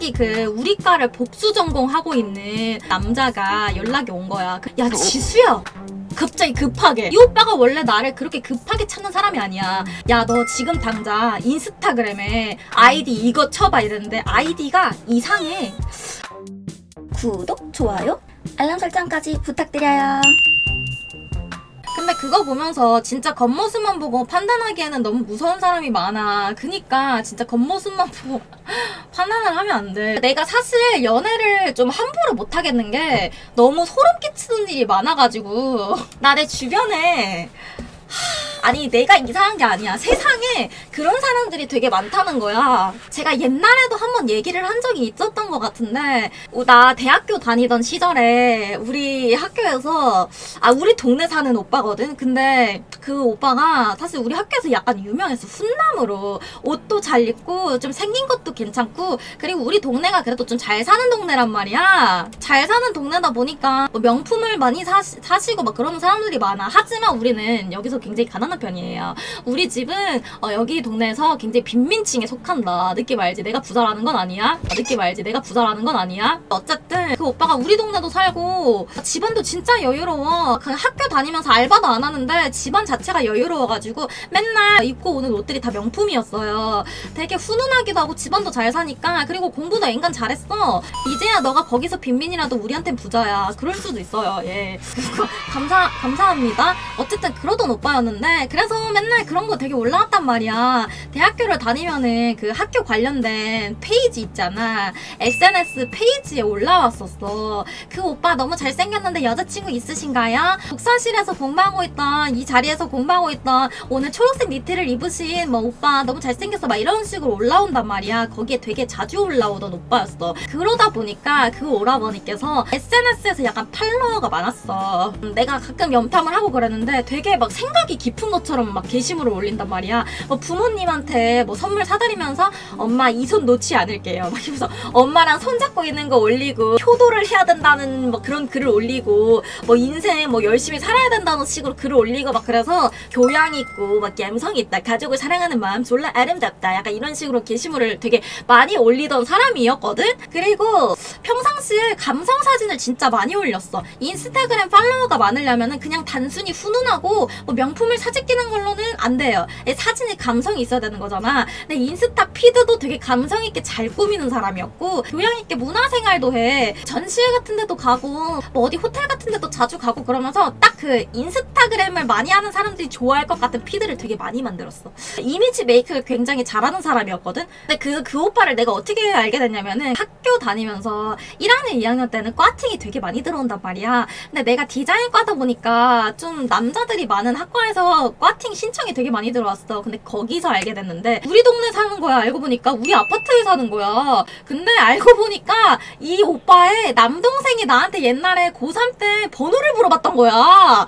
갑자기 그 우리 과를 복수 전공하고 있는 남자가 연락이 온 거야. 그, 야 지수야. 갑자기 급하게 이 오빠가 원래 나를 그렇게 급하게 찾는 사람이 아니야 야 너 지금 당장 인스타그램에 아이디 이거 쳐봐 이랬는데 아이디가 이상해 구독, 좋아요, 알람 설정까지 부탁드려요. 근데 그거 보면서 진짜 겉모습만 보고 판단하기에는 너무 무서운 사람이 많아. 그니까 진짜 겉모습만 보고 판단을 하면 안 돼. 내가 사실 연애를 좀 함부로 못 하겠는 게 너무 소름 끼치는 일이 많아가지고 나 내 주변에 하, 아니 내가 이상한 게 아니야. 세상에 그런 사람들이 되게 많다는 거야. 제가 옛날에도 한번 얘기를 한 적이 있었던 것 같은데 어, 나 대학교 다니던 시절에 우리 학교에서 아 우리 동네 사는 오빠거든. 근데 그 오빠가 사실 우리 학교에서 약간 유명했어. 훈남으로 옷도 잘 입고 좀 생긴 것도 괜찮고 그리고 우리 동네가 그래도 좀 잘 사는 동네란 말이야. 잘 사는 동네다 보니까 뭐 명품을 많이 사시, 사시고 막 그러는 사람들이 많아. 하지만 우리는 여기서 굉장히 가난한 편이에요. 우리 집은 어, 여기 동네에서 굉장히 빈민층에 속한다. 느낌 알지? 내가 부자라는 건 아니야. 어, 느낌 알지? 내가 부자라는 건 아니야. 어쨌든 그 오빠가 우리 동네도 살고 집안도 진짜 여유로워. 그 학교 다니면서 알바도 안 하는데 집안 자체가 여유로워가지고 맨날 입고 오는 옷들이 다 명품이었어요. 되게 훈훈하기도 하고 집안도 잘 사니까 그리고 공부도 앵간 잘했어. 이제야 너가 거기서 빈민이라도 우리한텐 부자야. 그럴 수도 있어요. 예. 감사 감사합니다. 어쨌든 그러던 오빠 였는데 그래서 맨날 그런 거 되게 올라왔단 말이야. 대학교를 다니면은 그 학교 관련된 페이지 있잖아. SNS 페이지에 올라왔었어. 그 오빠 너무 잘생겼는데 여자친구 있으신가요? 독서실에서 공부하고 있던 이 자리에서 공부하고 있던 오늘 초록색 니트를 입으신 뭐 오빠 너무 잘생겼어 막 이런 식으로 올라온단 말이야. 거기에 되게 자주 올라오던 오빠였어. 그러다 보니까 그 오라버니께서 SNS에서 약간 팔로워가 많았어. 음, 내가 가끔 염탐을 하고 그랬는데 되게 막 생각 이 깊은 것처럼 막 게시물을 올린단 말이야. 뭐 부모님한테 뭐 선물 사드리면서 엄마 이 손 놓지 않을게요. 막 이러면서 엄마랑 손잡고 있는 거 올리고 효도를 해야 된다는 뭐 그런 글을 올리고 뭐 인생 뭐 열심히 살아야 된다는 식으로 글을 올리고 막 그래서 교양 있고 막 감성 있다 가족을 사랑하는 마음 졸라 아름답다 약간 이런 식으로 게시물을 되게 많이 올리던 사람이었거든 그리고 평상시에 감성 사진을 진짜 많이 올렸어 인스타그램 팔로워가 많으려면은 그냥 단순히 훈훈하고 뭐 명 품을 사진끼는 걸로는 안 돼요. 예, 사진에 감성이 있어야 되는 거잖아. 근데 인스타 피드도 되게 감성 있게 잘 꾸미는 사람이었고 교양 있게 문화생활도 해. 전시회 같은 데도 가고 뭐 어디 호텔 같은 데도 자주 가고 그러면서 딱 그 인스타그램을 많이 하는 사람들이 좋아할 것 같은 피드를 되게 많이 만들었어. 이미지 메이크를 굉장히 잘하는 사람이었거든. 근데 그, 그 오빠를 내가 어떻게 알게 됐냐면은 학교 다니면서 1학년 2학년 때는 과팅이 되게 많이 들어온단 말이야. 근데 내가 디자인과다 보니까 좀 남자들이 많은 학 과에서 과팅 신청이 되게 많이 들어왔어. 근데 거기서 알게 됐는데 우리 동네 사는 거야. 알고 보니까 우리 아파트에 사는 거야. 근데 알고 보니까 이 오빠의 남동생이 나한테 옛날에 고3 때 번호를 물어봤던 거야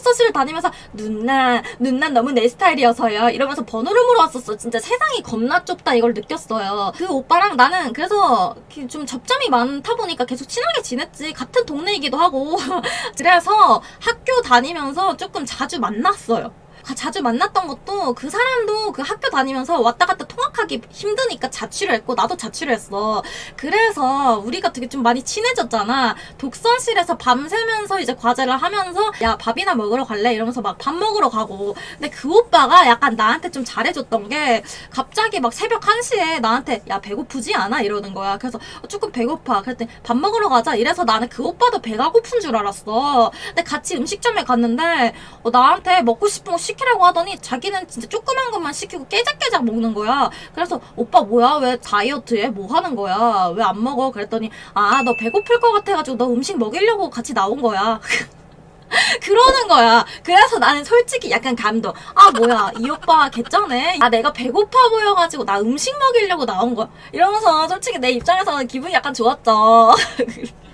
독서실 다니면서 누나 누나 너무 내 스타일이어서요. 이러면서 번호를 물어봤었어. 진짜 세상이 겁나 좁다 이걸 느꼈어요. 그 오빠랑 나는 그래서 좀 접점이 많다 보니까 계속 친하게 지냈지. 같은 동네이기도 하고. 그래서 학교 다니면서 조금 자주 만났어요. 가- 자주 만났던 것도 그 사람도 그 학교 다니면서 왔다 갔다 통학하기 힘드니까 자취를 했고 나도 자취를 했어. 그래서 우리가 되게 좀 많이 친해졌잖아. 독서실에서 밤새면서 이제 과제를 하면서 야 밥이나 먹으러 갈래 이러면서 막 밥 먹으러 가고. 근데 그 오빠가 약간 나한테 좀 잘해줬던 게 갑자기 막 새벽 1시에 나한테 야 배고프지 않아 이러는 거야. 그래서 어, 조금 배고파. 그랬더니 밥 먹으러 가자. 이래서 나는 그 오빠도 배가 고픈 줄 알았어. 근데 같이 음식점에 갔는데 어, 나한테 먹고 싶은 거 시키라고 하더니 자기는 진짜 조그만 것만 시키고 깨작깨작 먹는 거야. 그래서 오빠 뭐야 왜 다이어트해? 뭐 하는 거야? 왜 안 먹어? 그랬더니 아 너 배고플 것 같아가지고 너 음식 먹이려고 같이 나온 거야. 그러는 거야. 그래서 나는 솔직히 약간 감동. 아, 뭐야. 이 오빠 개쩌네. 아, 내가 배고파 보여가지고 나 음식 먹이려고 나온 거야. 이러면서 솔직히 내 입장에서는 기분이 약간 좋았죠.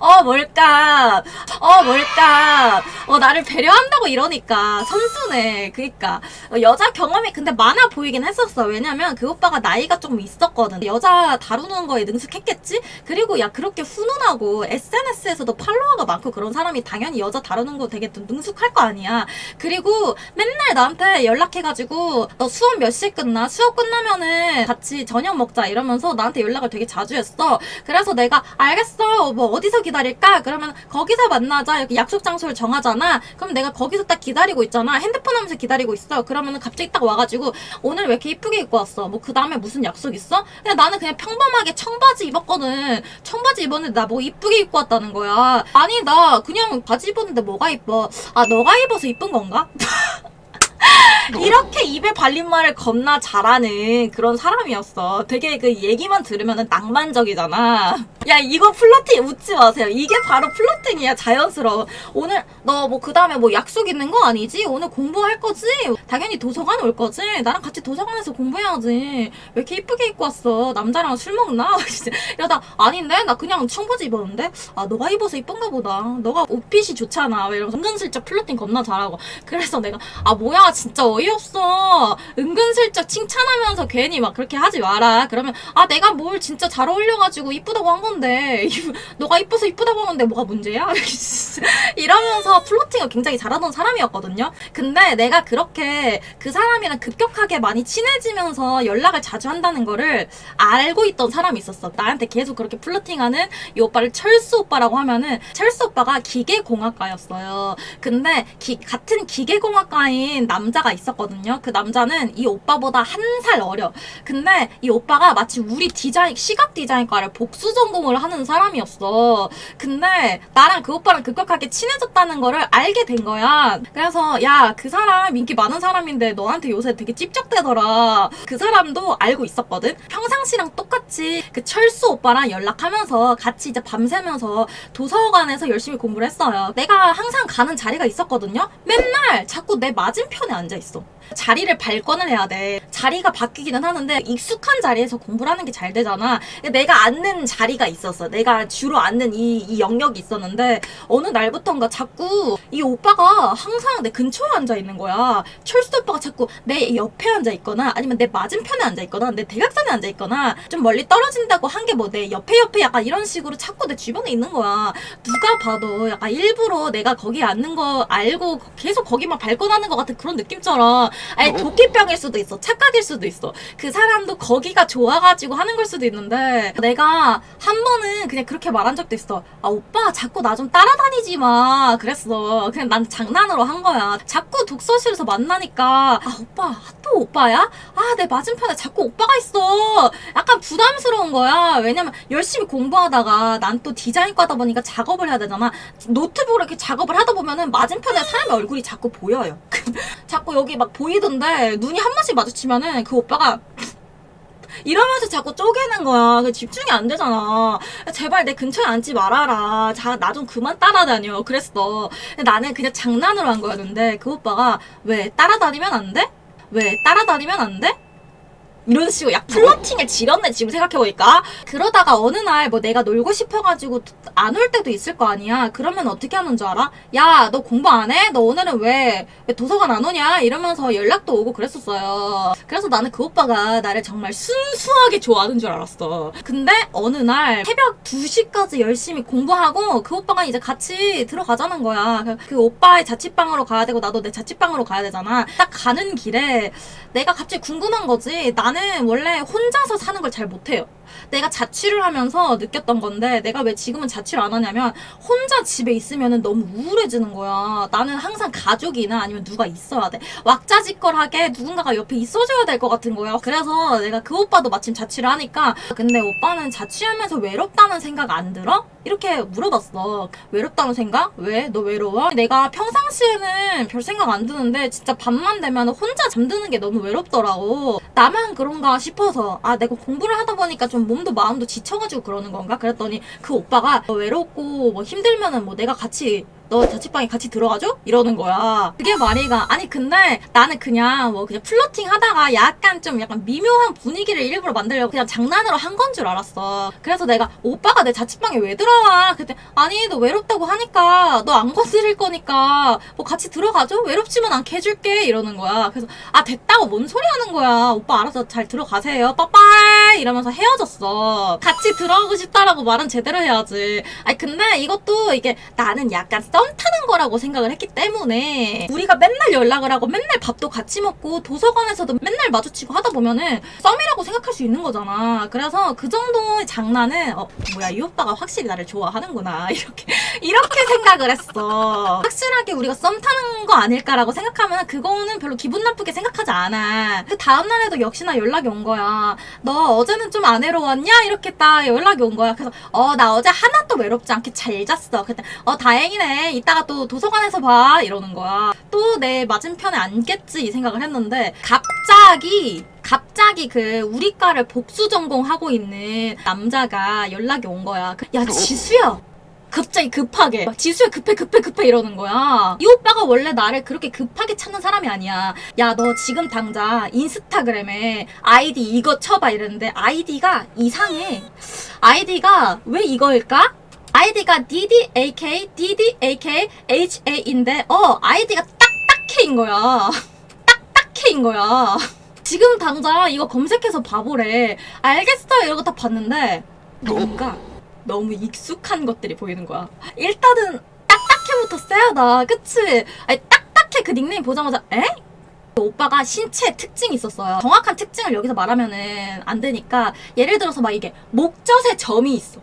어 뭘까? 어 뭘까? 어 나를 배려한다고 이러니까 선수네. 그니까. 어, 여자 경험이 근데 많아 보이긴 했었어. 왜냐면 그 오빠가 나이가 좀 있었거든. 여자 다루는 거에 능숙했겠지? 그리고 야 그렇게 훈훈하고 SNS에서도 팔로워가 많고 그런 사람이 당연히 여자 다루는 거 되게 좀 능숙할 거 아니야. 그리고 맨날 나한테 연락해가지고 너 수업 몇 시에 끝나? 수업 끝나면은 같이 저녁 먹자 이러면서 나한테 연락을 되게 자주 했어. 그래서 내가 알겠어 뭐 어디서 기다릴까? 그러면 거기서 만나자. 이렇게 약속 장소를 정하잖아. 그럼 내가 거기서 딱 기다리고 있잖아. 핸드폰 하면서 기다리고 있어. 그러면은 갑자기 딱 와가지고 오늘 왜 이렇게 이쁘게 입고 왔어? 뭐 그 다음에 무슨 약속 있어? 그냥 나는 그냥 평범하게 청바지 입었거든. 청바지 입었는데 나 뭐 이쁘게 입고 왔다는 거야. 아니 나 그냥 바지 입었는데 뭐가 이뻐? 아 너가 입어서 이쁜 건가? 이렇게 입에 발린 말을 겁나 잘하는 그런 사람이었어. 되게 그 얘기만 들으면 낭만적이잖아. 야, 이거 플러팅 웃지 마세요. 이게 바로 플러팅이야, 자연스러워. 오늘 너 뭐 그 다음에 뭐 약속 있는 거 아니지? 오늘 공부할 거지? 당연히 도서관 올 거지? 나랑 같이 도서관에서 공부해야지. 왜 이렇게 이쁘게 입고 왔어? 남자랑 술 먹나? 이러다 아닌데? 나 그냥 청바지 입었는데? 아, 너가 입어서 이쁜가 보다. 너가 옷핏이 좋잖아. 왜 이러면서 은근슬쩍 플러팅 겁나 잘하고. 그래서 내가 아 뭐야 진짜 어이없어 은근슬쩍 칭찬하면서 괜히 막 그렇게 하지 마라 그러면 아 내가 뭘 진짜 잘 어울려가지고 이쁘다고 한 건 데. 너가 이뻐서 이쁘다고 한 건데 뭐가 문제야? 이러면서 플로팅을 굉장히 잘하던 사람이었거든요. 근데 내가 그렇게 그 사람이랑 급격하게 많이 친해지면서 연락을 자주 한다는 거를 알고 있던 사람이 있었어. 나한테 계속 그렇게 플로팅하는 이 오빠를 철수 오빠라고 하면은 철수 오빠가 기계공학과였어요. 근데 기- 같은 기계공학과인 남자가 있었거든요. 그 남자는 이 오빠보다 한 살 어려. 근데 이 오빠가 마치 우리 디자인 시각 디자인과를 복수 전공 을 하는 사람이었어. 근데 나랑 그 오빠랑 급격하게 친해졌다는 거를 알게 된 거야. 그래서 야 그 사람 인기 많은 사람인데 너한테 요새 되게 찝쩍대더라. 그 사람도 알고 있었거든. 평상시랑 똑같이 그 철수 오빠랑 연락하면서 같이 이제 밤새면서 도서관에서 열심히 공부를 했어요. 내가 항상 가는 자리가 있었거든요. 맨날 자꾸 내 맞은편에 앉아 있어. 자리를 발권을 해야 돼. 자리가 바뀌기는 하는데 익숙한 자리에서 공부를 하는 게 잘 되잖아. 내가 앉는 자리가 있었어. 내가 주로 앉는 이, 이 영역이 있었는데 어느 날부턴가 자꾸 이 오빠가 항상 내 근처에 앉아 있는 거야. 철수 오빠가 자꾸 내 옆에 앉아 있거나 아니면 내 맞은편에 앉아 있거나 내 대각선에 앉아 있거나 좀 멀리 떨어진다고 한 게 뭐 내 옆에 옆에 약간 이런 식으로 자꾸 내 주변에 있는 거야. 누가 봐도 약간 일부러 내가 거기 앉는 거 알고 계속 거기만 발권하는 것 같은 그런 느낌처럼 아니 도피병일 수도 있어. 착각일 수도 있어. 그 사람도 거기가 좋아가지고 하는 걸 수도 있는데 내가 한 번은 그냥 그렇게 말한 적도 있어. 아 오빠 자꾸 나 좀 따라다니지 마. 그랬어. 그냥 난 장난으로 한 거야. 자꾸 독서실에서 만나니까 아 오빠 아, 또 오빠야? 아 내 맞은편에 자꾸 오빠가 있어. 약간 부담스러운 거야. 왜냐면 열심히 공부하다가 난 또 디자인과다 보니까 작업을 해야 되잖아. 노트북으로 이렇게 작업을 하다 보면은 맞은편에 사람의 얼굴이 자꾸 보여요. 자꾸 여기 막 보이던데 눈이 한 번씩 마주치면은 그 오빠가 이러면서 자꾸 쪼개는 거야. 그 집중이 안 되잖아. 제발 내 근처에 앉지 말아라. 자, 나좀 그만 따라다녀. 그랬어. 나는 그냥 장난으로 한 거였는데 그 오빠가 왜 따라다니면 안 돼? 왜 따라다니면 안 돼? 이런 식으로 약 플러팅을 지렸네 지금 생각해보니까 그러다가 어느 날 뭐 내가 놀고 싶어가지고 안 올 때도 있을 거 아니야 그러면 어떻게 하는 줄 알아? 야 너 공부 안 해? 너 오늘은 왜, 왜 도서관 안 오냐? 이러면서 연락도 오고 그랬었어요 그래서 나는 그 오빠가 나를 정말 순수하게 좋아하는 줄 알았어 근데 어느 날 새벽 2시까지 열심히 공부하고 그 오빠가 이제 같이 들어가자는 거야 그- 그 오빠의 자취방으로 가야 되고 나도 내 자취방으로 가야 되잖아 딱 가는 길에 내가 갑자기 궁금한 거지. 나는 원래 혼자서 사는 걸 잘 못해요. 내가 자취를 하면서 느꼈던 건데 내가 왜 지금은 자취를 안 하냐면 혼자 집에 있으면 너무 우울해지는 거야. 나는 항상 가족이나 아니면 누가 있어야 돼. 왁자지껄하게 누군가가 옆에 있어줘야 될 것 같은 거야. 그래서 내가 그 오빠도 마침 자취를 하니까 근데 오빠는 자취하면서 외롭다는 생각 안 들어? 이렇게 물어봤어. 외롭다는 생각? 왜? 너 외로워? 내가 평상시에는 별 생각 안 드는데 진짜 밤만 되면 혼자 잠드는 게 너무 외롭더라고. 나만 그런가 싶어서 아 내가 공부를 하다 보니까 좀 몸도 마음도 지쳐가지고 그러는 건가? 그랬더니 그 오빠가 너 외롭고 뭐 힘들면은 뭐 내가 같이 너 자취방에 같이 들어가줘? 이러는 거야. 그게 말이가 아니 근데 나는 그냥 뭐 그냥 플러팅 하다가 약간 좀 약간 미묘한 분위기를 일부러 만들려고 그냥 장난으로 한 건 줄 알았어. 그래서 내가 오빠가 내 자취방에 왜 들어와? 그때 아니 너 외롭다고 하니까 너안 건드릴 거니까 뭐 같이 들어가줘? 외롭지만 않게 해줄게 이러는 거야. 그래서 아 됐다고 뭔 소리 하는 거야. 오빠 알아서 잘 들어가세요. 빠빠이 이러면서 헤어졌어. 같이 들어가고 싶다라고 말은 제대로 해야지. 아니 근데 이것도 이게 나는 약간 썸 타는 거라고 생각을 했기 때문에 우리가 맨날 연락을 하고 맨날 밥도 같이 먹고 도서관에서도 맨날 마주치고 하다 보면은 썸이라고 생각할 수 있는 거잖아. 그래서 그 정도의 장난은 어 뭐야 이 오빠가 확실히 나를 좋아하는구나 이렇게 이렇게 생각을 했어. 확실하게 우리가 썸 타는 거 아닐까라고 생각하면 그거는 별로 기분 나쁘게 생각하지 않아. 그 다음 날에도 역시나 연락이 온 거야. 너 어제는 좀 안 외로웠냐? 이렇게 딱 연락이 온 거야. 그래서 어 나 어제 하나도 외롭지 않게 잘 잤어. 그때 어 다행이네. 이따가 또 도서관에서 봐 이러는 거야. 또 내 맞은편에 앉겠지 이 생각을 했는데 갑자기 갑자기 그 우리 과를 복수 전공하고 있는 남자가 연락이 온 거야. 그, 야 지수야. 갑자기 급하게 막 지수야 급해 급해 급해 이러는 거야 이 오빠가 원래 나를 그렇게 급하게 찾는 사람이 아니야 야 너 지금 당장 인스타그램에 아이디 이거 쳐봐 이랬는데 아이디가 이상해 아이디가 왜 이거일까? 아이디가 DDAK DDAK HA인데 어 아이디가 딱딱해인 거야 딱딱해인 거야 지금 당장 이거 검색해서 봐보래 알겠어 이러고 딱 봤는데 뭔가 너무 익숙한 것들이 보이는 거야. 일단은 딱딱해부터 세다. 그치? 아니 딱딱해 그 닉네임 보자마자 에? 오빠가 신체 특징이 있었어요. 정확한 특징을 여기서 말하면은 안 되니까 예를 들어서 막 이게 목젖에 점이 있어.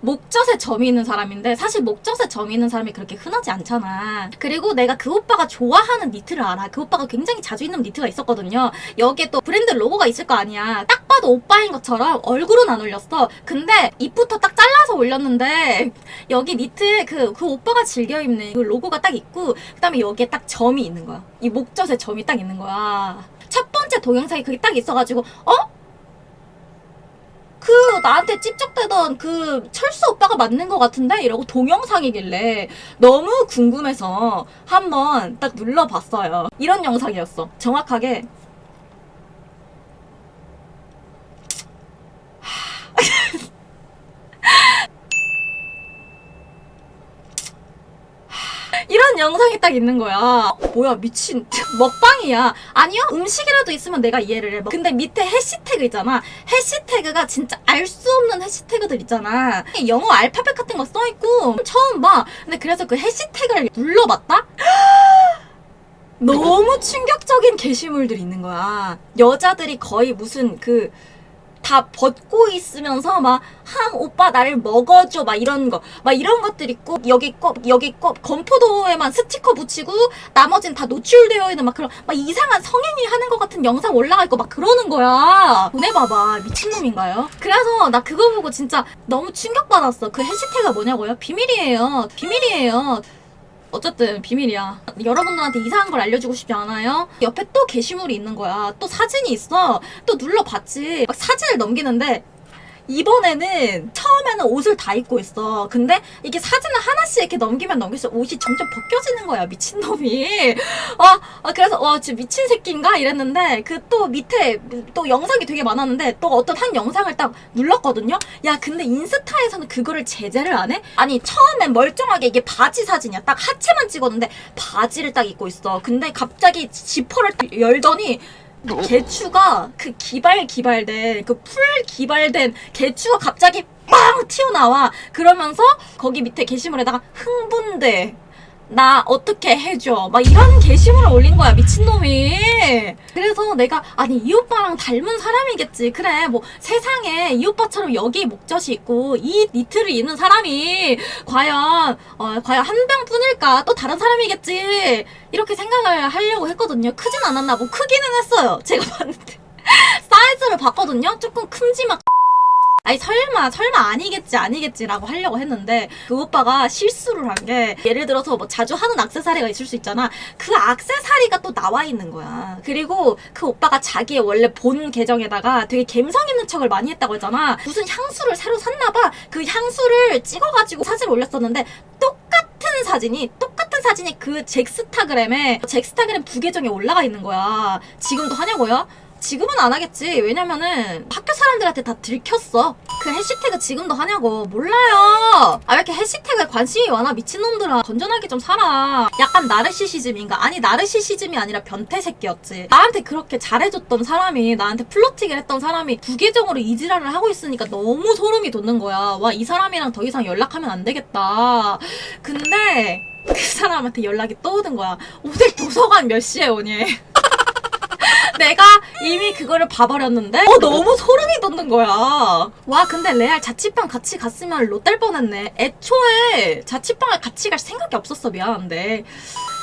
목젖에 점이 있는 사람인데 사실 목젖에 점이 있는 사람이 그렇게 흔하지 않잖아. 그리고 내가 그 오빠가 좋아하는 니트를 알아. 그 오빠가 굉장히 자주 입는 니트가 있었거든요. 여기에 또 브랜드 로고가 있을 거 아니야. 딱 봐도 오빠인 것처럼 얼굴은 안 올렸어. 근데 입부터 딱 잘라서 올렸는데 여기 니트 그, 그 오빠가 즐겨 입는 그 로고가 딱 있고 그다음에 여기에 딱 점이 있는 거야. 이 목젖에 점이 딱 있는 거야. 첫 번째 동영상이 그게 딱 있어가지고 어? 그 나한테 찝쩍대던 그 철수 오빠가 맞는 것 같은데 이러고 동영상이길래 너무 궁금해서 한번 딱 눌러봤어요. 이런 영상이었어. 정확하게 이런 영상이 딱 있는 거야. 어, 뭐야 미친 먹방이야. 아니요 음식이라도 있으면 내가 이해를 해. 근데 밑에 해시태그 있잖아. 해시태그가 진짜 알 수 없는 해시태그들 있잖아. 영어 알파벳 같은 거 써 있고 처음 봐. 근데 그래서 그 해시태그를 눌러봤다. 너무 충격적인 게시물들이 있는 거야. 여자들이 거의 무슨 그 다 벗고 있으면서 막, 함, 오빠 나를 먹어줘. 막 이런 거. 막 이런 것들 있고, 여기 꼭, 여기 꼭 건포도에만 스티커 붙이고, 나머진 다 노출되어 있는 막 그런, 막 이상한 성인이 하는 것 같은 영상 올라가 있고 막 그러는 거야. 보내봐봐. 미친놈인가요? 그래서 나 그거 보고 진짜 너무 충격받았어. 그 해시태그가 뭐냐고요? 비밀이에요. 비밀이에요. 어쨌든 비밀이야. 여러분들한테 이상한 걸 알려주고 싶지 않아요? 옆에 또 게시물이 있는 거야. 또 사진이 있어. 또 눌러봤지. 막 사진을 넘기는데 이번에는 처음에는 옷을 다 입고 있어. 근데 이게 사진을 하나씩 이렇게 넘기면 넘길수록 옷이 점점 벗겨지는 거야. 미친놈이. 아, 아, 그래서 와, 진짜 미친 새끼인가? 이랬는데 그 또 밑에 또 영상이 되게 많았는데 또 어떤 한 영상을 딱 눌렀거든요. 야, 근데 인스타에서는 그거를 제재를 안 해? 아니, 처음엔 멀쩡하게 이게 바지 사진이야. 딱 하체만 찍었는데 바지를 딱 입고 있어. 근데 갑자기 지퍼를 딱 열더니 개추가 그 기발 기발된 그 풀 기발된 개추가 갑자기 빵 튀어나와. 그러면서 거기 밑에 게시물에다가 흥분돼 나 어떻게 해줘? 막 이런 게시물을 올린 거야 미친놈이. 그래서 내가 아니 이 오빠랑 닮은 사람이겠지. 그래 뭐 세상에 이 오빠처럼 여기 목젖이 있고 이 니트를 입는 사람이 과연 어, 과연 한 명뿐일까? 또 다른 사람이겠지. 이렇게 생각을 하려고 했거든요. 크진 않았나 뭐 크기는 했어요. 제가 봤는데. 사이즈를 봤거든요. 조금 큼지막 아니 설마 설마 아니겠지 아니겠지라고 하려고 했는데 그 오빠가 실수를 한 게 예를 들어서 뭐 자주 하는 악세사리가 있을 수 있잖아 그 악세사리가 또 나와 있는 거야 그리고 그 오빠가 자기의 원래 본 계정에다가 되게 감성 있는 척을 많이 했다고 했잖아 무슨 향수를 새로 샀나 봐 그 향수를 찍어가지고 사진을 올렸었는데 똑같은 사진이 똑같은 사진이 그 잭스타그램에 잭스타그램 부계정에 올라가 있는 거야. 지금도 하냐고요? 지금은 안 하겠지. 왜냐면은 학교 사람들한테 다 들켰어. 그 해시태그 지금도 하냐고. 몰라요. 아, 왜 이렇게 해시태그에 관심이 많아? 미친놈들아. 건전하게 좀 살아. 약간 나르시시즘인가? 아니, 나르시시즘이 아니라 변태 새끼였지. 나한테 그렇게 잘해줬던 사람이, 나한테 플러팅을 했던 사람이 부계정으로 이지랄을 하고 있으니까 너무 소름이 돋는 거야. 와, 이 사람이랑 더 이상 연락하면 안 되겠다. 근데, 그 사람한테 연락이 또 오는 거야. 오늘 도서관 몇 시에 오니? 내가 이미 그거를 봐버렸는데? 어 너무 소름이 돋는 거야. 와 근데 레알 자취방 같이 갔으면 롯될 뻔했네. 애초에 자취방을 같이 갈 생각이 없었어 미안한데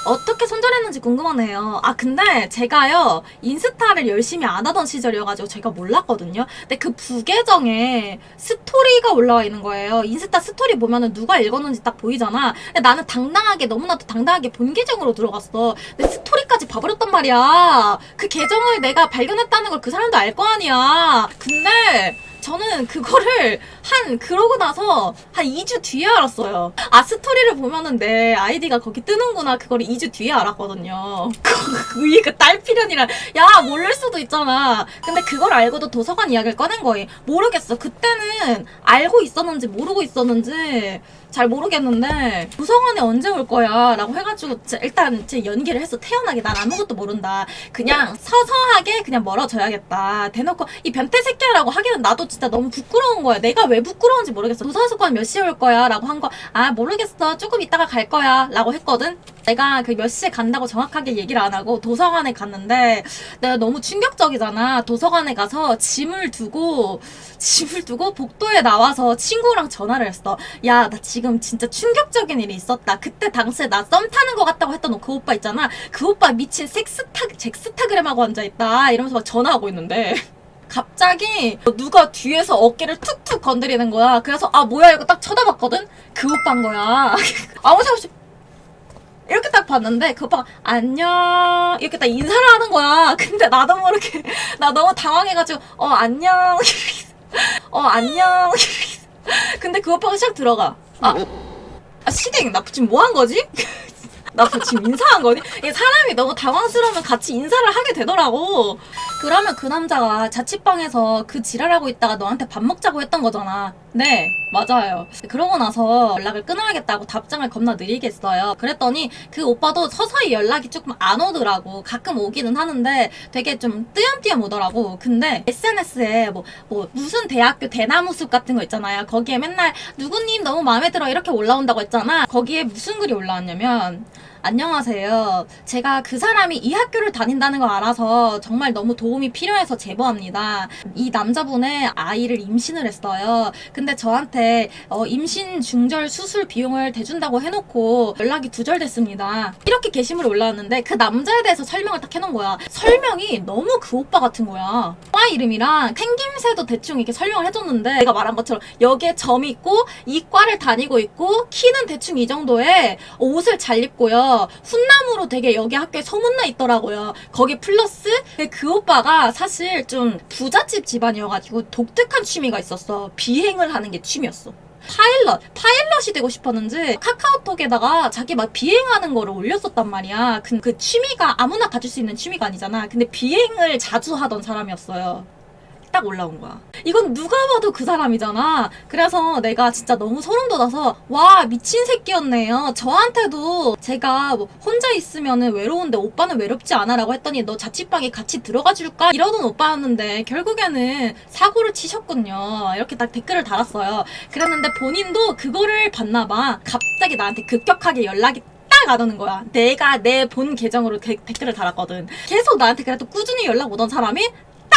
어떻게 손절했는지 궁금하네요. 아 근데 제가요 인스타를 열심히 안 하던 시절이어가지고 제가 몰랐거든요. 근데 그 부계정에 스토리가 올라와 있는 거예요. 인스타 스토리 보면은 누가 읽었는지 딱 보이잖아. 근데 나는 당당하게 너무나도 당당하게 본 계정으로 들어갔어. 근데 스토리까지 봐버렸단 말이야. 그 계정을 내가 발견했다는 걸 그 사람도 알 거 아니야. 근데 저는 그거를 한 그러고 나서 한 2주 뒤에 알았어요. 아 스토리를 보면은 내 아이디가 거기 뜨는구나 그걸 2주 뒤에 알았거든요. 그 위에 그 딸피련이랑 야 모를 수도 있잖아. 근데 그걸 알고도 도서관 이야기를 꺼낸 거예요. 모르겠어. 그때는 알고 있었는지 모르고 있었는지 잘 모르겠는데 도서관에 언제 올 거야? 라고 해가지고 제- 일단 제 연기를 했어. 태연하게 난 아무것도 모른다. 그냥 서서하게 그냥 멀어져야겠다. 대놓고 이 변태 새끼라고 하기는 나도 진짜 너무 부끄러운 거야. 내가 왜 부끄러운지 모르겠어. 도서관 몇 시에 올 거야? 라고 한 거, 아, 모르겠어. 조금 이따가 갈 거야. 라고 했거든? 내가 그 몇 시에 간다고 정확하게 얘기를 안 하고 도서관에 갔는데 내가 너무 충격적이잖아. 도서관에 가서 짐을 두고, 짐을 두고 복도에 나와서 친구랑 전화를 했어. 야, 나 지금 진짜 충격적인 일이 있었다. 그때 당시에 나 썸 타는 것 같다고 했던 그 오빠 있잖아. 그 오빠 미친 섹스타, 잭스타그램하고 앉아 있다. 이러면서 막 전화하고 있는데. 갑자기 누가 뒤에서 어깨를 툭툭 건드리는 거야. 그래서 아 뭐야 이거 딱 쳐다봤거든. 그 오빠인 거야. 아무 생각 없이 이렇게 딱 봤는데 그 오빠가 안녕 이렇게 딱 인사를 하는 거야. 근데 나도 모르게 나 너무 당황해가지고 어 안녕 어 안녕 근데 그 오빠가 시작 들어가. 아, 아 시댕 나 지금 뭐 한 거지? 나 지금 인사한 거니? 이게 사람이 너무 당황스러우면 같이 인사를 하게 되더라고. 그러면 그 남자가 자취방에서 그 지랄하고 있다가 너한테 밥 먹자고 했던 거잖아. 네, 맞아요. 그러고 나서 연락을 끊어야겠다고 답장을 겁나 느리게 했어요. 그랬더니 그 오빠도 서서히 연락이 조금 안 오더라고. 가끔 오기는 하는데 되게 좀 띄엄띄엄 오더라고. 근데 SNS에 뭐, 뭐 무슨 대학교 대나무 숲 같은 거 있잖아요. 거기에 맨날 누구님 너무 마음에 들어 이렇게 올라온다고 했잖아. 거기에 무슨 글이 올라왔냐면 안녕하세요. 제가 그 사람이 이 학교를 다닌다는 걸 알아서 정말 너무 도움이 필요해서 제보합니다. 이 남자분의 아이를 임신을 했어요. 근데 저한테 어, 임신 중절 수술 비용을 대준다고 해놓고 연락이 두절됐습니다. 이렇게 게시물이 올라왔는데 그 남자에 대해서 설명을 딱 해놓은 거야. 설명이 너무 그 오빠 같은 거야. 과 이름이랑 생김새도 대충 이렇게 설명을 해줬는데 내가 말한 것처럼 여기에 점이 있고 이 과를 다니고 있고 키는 대충 이 정도에 옷을 잘 입고요. 훈남으로 되게 여기 학교에 소문나 있더라고요. 거기 플러스 그 오빠가 사실 좀 부잣집 집안이어가지고 독특한 취미가 있었어. 비행을 하는 게 취미였어. 파일럿, 파일럿이 되고 싶었는지 카카오톡에다가 자기 막 비행하는 거를 올렸었단 말이야. 그, 그 취미가 아무나 가질 수 있는 취미가 아니잖아. 근데 비행을 자주 하던 사람이었어요. 딱 올라온 거야. 이건 누가 봐도 그 사람이잖아. 그래서 내가 진짜 너무 소름 돋아서 와 미친 새끼였네요. 저한테도 제가 뭐 혼자 있으면은 외로운데 오빠는 외롭지 않아라고 했더니 너 자취방에 같이 들어가 줄까 이러던 오빠였는데 결국에는 사고를 치셨군요. 이렇게 딱 댓글을 달았어요. 그랬는데 본인도 그거를 봤나 봐. 갑자기 나한테 급격하게 연락이 딱 안 오는 거야. 내가 내 본 계정으로 데- 댓글을 달았거든. 계속 나한테 그래도 꾸준히 연락 오던 사람이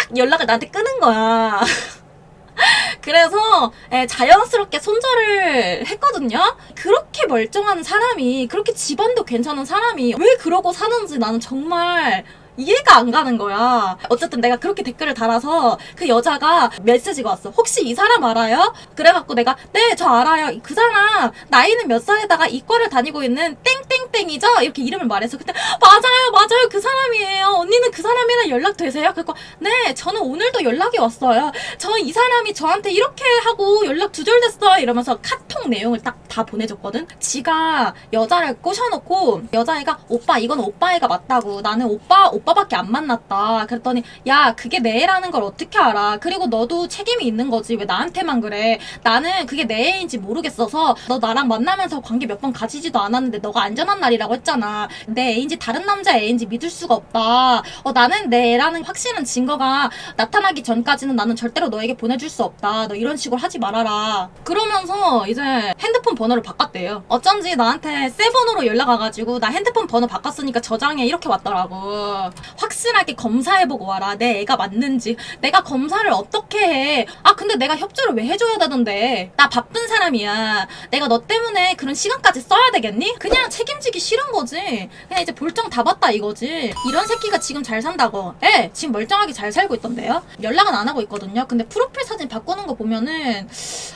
딱 연락을 나한테 끄는 거야. 그래서 예, 자연스럽게 손절을 했거든요. 그렇게 멀쩡한 사람이 그렇게 집안도 괜찮은 사람이 왜 그러고 사는지 나는 정말 이해가 안 가는 거야. 어쨌든 내가 그렇게 댓글을 달아서 그 여자가 메시지가 왔어. 혹시 이 사람 알아요? 그래갖고 내가 네 저 알아요. 그 사람 나이는 몇 살에다가 이과를 다니고 있는 땡땡땡이죠? 이렇게 이름을 말해서 그때 맞아요 맞아요 그 사람이에요. 언니는 그 사람이랑 연락 되세요? 그래서 네 저는 오늘도 연락이 왔어요. 저 이 사람이 저한테 이렇게 하고 연락 두절됐어요 이러면서 카톡 내용을 딱 다 보내줬거든. 지가 여자를 꼬셔놓고 여자애가 오빠 이건 오빠애가 맞다고 나는 오빠 오빠 밖에 안 만났다. 그랬더니 야 그게 내 애라는 걸 어떻게 알아? 그리고 너도 책임이 있는 거지 왜 나한테만 그래? 나는 그게 내 애인지 모르겠어서 너 나랑 만나면서 관계 몇 번 가지지도 않았는데 너가 안전한 날이라고 했잖아. 내 애인지 다른 남자 애인지 믿을 수가 없다. 어 나는 내 애라는 확실한 증거가 나타나기 전까지는 나는 절대로 너에게 보내줄 수 없다. 너 이런 식으로 하지 말아라. 그러면서 이제 핸드폰 번호를 바꿨대요. 어쩐지 나한테 새 번호로 연락 와가지고 나 핸드폰 번호 바꿨으니까 저장해 이렇게 왔더라고. 확실하게 검사해보고 와라. 내 애가 맞는지. 내가 검사를 어떻게 해. 아 근데 내가 협조를 왜 해줘야 되던데. 나 바쁜 사람이야. 내가 너 때문에 그런 시간까지 써야 되겠니? 그냥 책임지기 싫은 거지. 그냥 이제 볼정 다 봤다 이거지. 이런 새끼가 지금 잘 산다고. 예, 지금 멀쩡하게 잘 살고 있던데요? 연락은 안 하고 있거든요. 근데 프로필 사진 바꾸는 거 보면은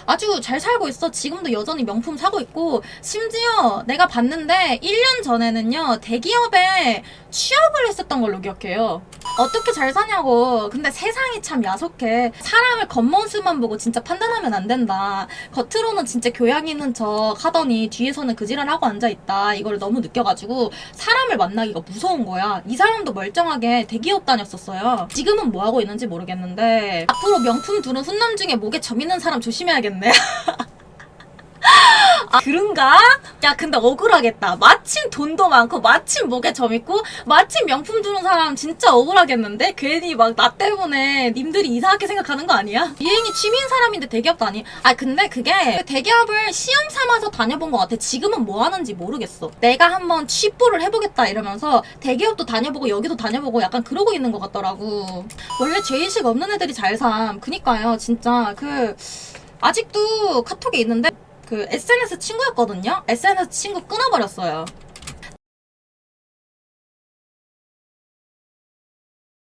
아주 잘 살고 있어. 지금도 여전히 명품 사고 있고, 심지어 내가 봤는데 1년 전에는요, 대기업에 취업을 했었던 걸로 기억해요. 어떻게 잘 사냐고. 근데 세상이 참 야속해. 사람을 겉모습만 보고 진짜 판단하면 안 된다. 겉으로는 진짜 교양 있는 척 하더니 뒤에서는 그 지랄 하고 앉아있다. 이걸 너무 느껴가지고 사람을 만나기가 무서운 거야. 이 사람도 멀쩡하게 대기업 다녔었어요. 지금은 뭐 하고 있는지 모르겠는데 앞으로 명품 두른 훈남 중에 목에 점 있는 사람 조심해야겠네. 아, 그런가? 야, 근데 억울하겠다. 마침 돈도 많고, 마침 목에 점 있고, 마침 명품 두는 사람 진짜 억울하겠는데? 괜히 막 나 때문에 님들이 이상하게 생각하는 거 아니야? 유행이 취미인 사람인데 대기업 다니. 아, 근데 그게 대기업을 시험 삼아서 다녀본 것 같아. 지금은 뭐 하는지 모르겠어. 내가 한번 취뽀를 해보겠다 이러면서 대기업도 다녀보고 여기도 다녀보고 약간 그러고 있는 것 같더라고. 원래 죄의식 없는 애들이 잘 삼. 그니까요, 진짜. 그, 아직도 카톡에 있는데, 그 SNS 친구였거든요? SNS 친구 끊어버렸어요.